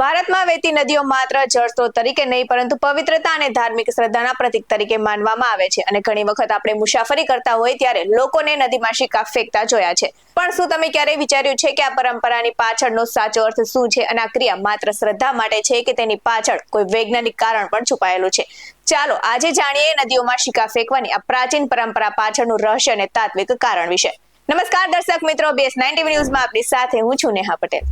ભારતમાં વહેતી નદીઓ માત્ર જળ સ્ત્રોત તરીકે નહીં, પરંતુ પવિત્રતા અને ધાર્મિક શ્રદ્ધાના પ્રતીક તરીકે માનવામાં આવે છે. અને ઘણી વખત આપણે મુસાફરી કરતા હોય ત્યારે લોકોને નદીમાં શિકા ફેંકતા જોયા છે. પણ શું તમે ક્યારેય વિચાર્યું છે કે આ પરંપરાની પાછળનો સાચો અર્થ શું છે? અને આ ક્રિયા માત્ર શ્રદ્ધા માટે છે કે તેની પાછળ કોઈ વૈજ્ઞાનિક કારણ પણ છુપાયેલું છે? ચાલો, આજે જાણીએ નદીઓમાં શિકા ફેંકવાની આ પ્રાચીન પરંપરા પાછળનું રહસ્ય અને તાત્વિક કારણ વિશે. નમસ્કાર દર્શક મિત્રો, બેસ નાઇન્ટી ન્યૂઝમાં આપની સાથે હું છું નેહા પટેલ.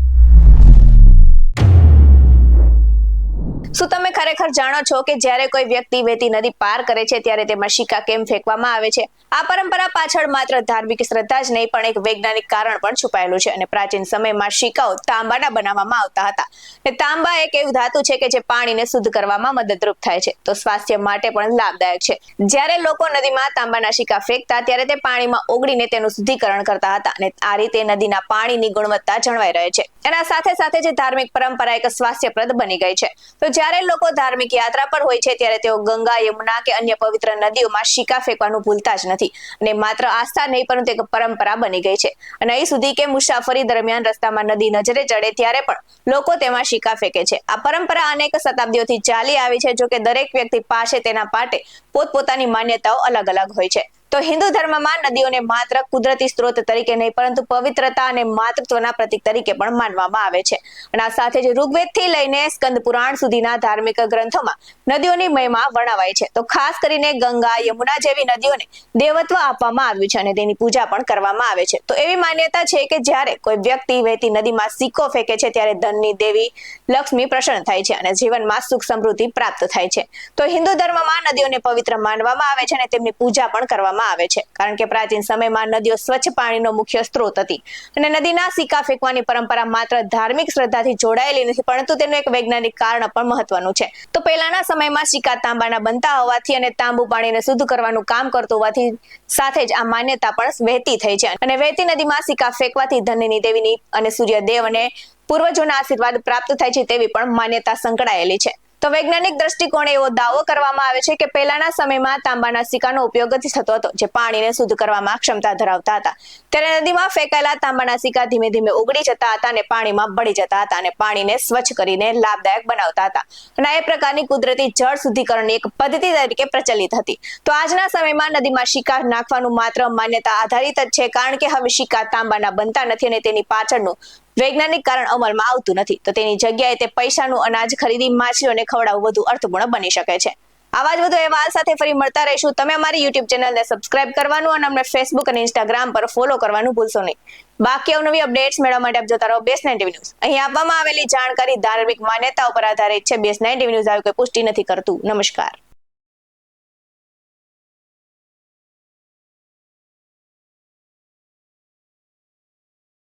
ખરેખર જાણો છો કે જ્યારે કોઈ વ્યક્તિ વેતી નદી પાર કરે છે, ત્યારે તેમાં શિકા કેમ ફેંકવામાં આવે છે? આ પરંપરા પાછળ માત્ર ધાર્મિક શ્રદ્ધા જ નહીં, પણ એક વૈજ્ઞાનિક કારણ પણ છુપાયેલું છે અને પ્રાચીન સમયમાં શિકાઓ તાંબાના બનાવવામાં આવતા હતા. ને તાંબા એક એવું ધાતુ છે કે જે પાણીને શુદ્ધ કરવામાં મદદરૂપ થાય છે, તો સ્વાસ્થ્ય માટે પણ લાભદાયક છે. જ્યારે લોકો નદીમાં તાંબાના શિકા ફેંકતા, ત્યારે તે પાણીમાં ઓગળીને તેનું શુદ્ધિકરણ કરતા હતા અને આ રીતે નદીના પાણીની ગુણવત્તા જળવાઈ રહે છે. એના સાથે સાથે જે ધાર્મિક પરંપરા એક સ્વાસ્થ્યપ્રદ બની ગઈ છે. તો જ્યારે લોકો ધાર્મિક યાત્રા પર હોય છે, ત્યારે તેઓ ગંગા, યમુના કે અન્ય પવિત્ર નદીઓમાં સિક્કા ફેંકવાનું ભૂલતા જ નથી. અને માત્ર આસ્થા નહીં, પરંતુ એક પરંપરા બની ગઈ છે. અને અહીં સુધી કે મુસાફરી દરમિયાન રસ્તામાં નદી નજરે ચડે ત્યારે પણ લોકો તેમાં શિકા ફેંકે છે. આ પરંપરા અનેક શતાબ્દીઓથી ચાલી આવી છે જો કે દરેક વ્યક્તિ પાસે તેના પાટે પોતપોતાની માન્યતાઓ અલગ અલગ હોય છે. તો હિન્દુ ધર્મમાં નદીઓને માત્ર કુદરતી સ્ત્રોત તરીકે નહીં, પરંતુ પવિત્રતા અને માતૃત્વના પ્રતીક તરીકે પણ માનવામાં આવે છે. અને આ સાથે જ ઋગ્વેદથી લઈને સ્કંદ પુરાણ સુધીના ધાર્મિક ગ્રંથોમાં નદીઓની મહિમા વર્ણવાય છે. તો ખાસ કરીને ગંગા, યમુના જેવી નદીઓને દેવત્વ આપવામાં આવ્યું છે અને તેની પૂજા પણ કરવામાં આવે છે. તો એવી માન્યતા છે કે જ્યારે કોઈ વ્યક્તિ વહેતી નદીમાં સિક્કો ફેંકે છે, ત્યારે ધનની દેવી લક્ષ્મી પ્રસન્ન થાય છે અને જીવનમાં સુખ સમૃદ્ધિ પ્રાપ્ત થાય છે. તો હિન્દુ ધર્મમાં નદીઓને પવિત્ર માનવામાં આવે છે અને તેમની પૂજા પણ કરવામાં આવે છે. કારણ કે પ્રાચીન સમયમાં નદીઓ સ્વચ્છ પાણીનો મુખ્ય સ્ત્રોત હતી. અને નદીના સિક્કા ફેંકવાની પરંપરા માત્ર ધાર્મિક શ્રદ્ધાથી જોડાયેલી નથી, પરંતુ તેનું એક વૈજ્ઞાનિક કારણ પણ મહત્વનું છે. તો પહેલાના સમયમાં સિક્કા તાંબાના બનતા હોવાથી અને તાંબુ પાણીને શુદ્ધ કરવાનું કામ કરતું હોવાથી સાથે જ આ માન્યતા પણ વહેતી થઈ છે. અને વહેતી નદીમાં સિક્કા ફેંકવાથી ધનની દેવીની અને સૂર્યદેવ અને પૂર્વજોના આશીર્વાદ પ્રાપ્ત થાય છે તેવી પણ માન્યતા સંકળાયેલી છે. તો વૈજ્ઞાનિક દ્રષ્ટિકોણે એવો દાવો કરવામાં આવે છે કે પહેલાના સમયમાં તાંબાના સિક્કાનો ઉપયોગ જ થતો હતો, જે પાણીને શુદ્ધ કરવામાં ક્ષમતા ધરાવતા હતા. ત્યારે નદીમાં ફેંકાયેલા તાંબાના સિક્કા ધીમે ધીમે ઓગળી જતા હતા અને પાણીમાં બળી જતા હતા અને પાણીને સ્વચ્છ કરીને લાભદાયક બનાવતા હતા. અને એ પ્રકારની કુદરતી જળ શુદ્ધિકરણની એક પદ્ધતિ તરીકે પ્રચલિત હતી. તો આજના સમયમાં નદીમાં સિક્કા નાખવાનું માત્ર માન્યતા આધારિત જ છે, કારણ કે હવે સિક્કા તાંબાના બનતા નથી અને તેની પાછળનું વૈજ્ઞાનિક કારણ અમલમાં આવતું નથી. તો તેની જગ્યાએ તે પૈસાનું અનાજ ખરીદી માછલીઓને ખવડાવવું વધુ અર્થપૂર્ણ બની શકે છે. આવા જ વધુ અહેવાલ સાથે ફરી મળતા રહીશું. તમે અમારી યુટ્યુબ ચેનલને સબસ્ક્રાઇબ કરવાનું અને અમને ફેસબુક અને ઇન્સ્ટાગ્રામ પર ફોલો કરવાનું ભૂલશો નહીં. બાકી અવનવી અપડેટ્સ મેળવવા માટે આપ જોતા રહો બેસ નાઇન્ટી ન્યૂઝ અહીં આપવામાં આવેલી જાણકારી ધાર્મિક માન્યતાઓ પર આધારિત છે. બેસ નાઇન્ટી ન્યૂઝ આવી કોઈ પુષ્ટિ નથી કરતું. નમસ્કાર.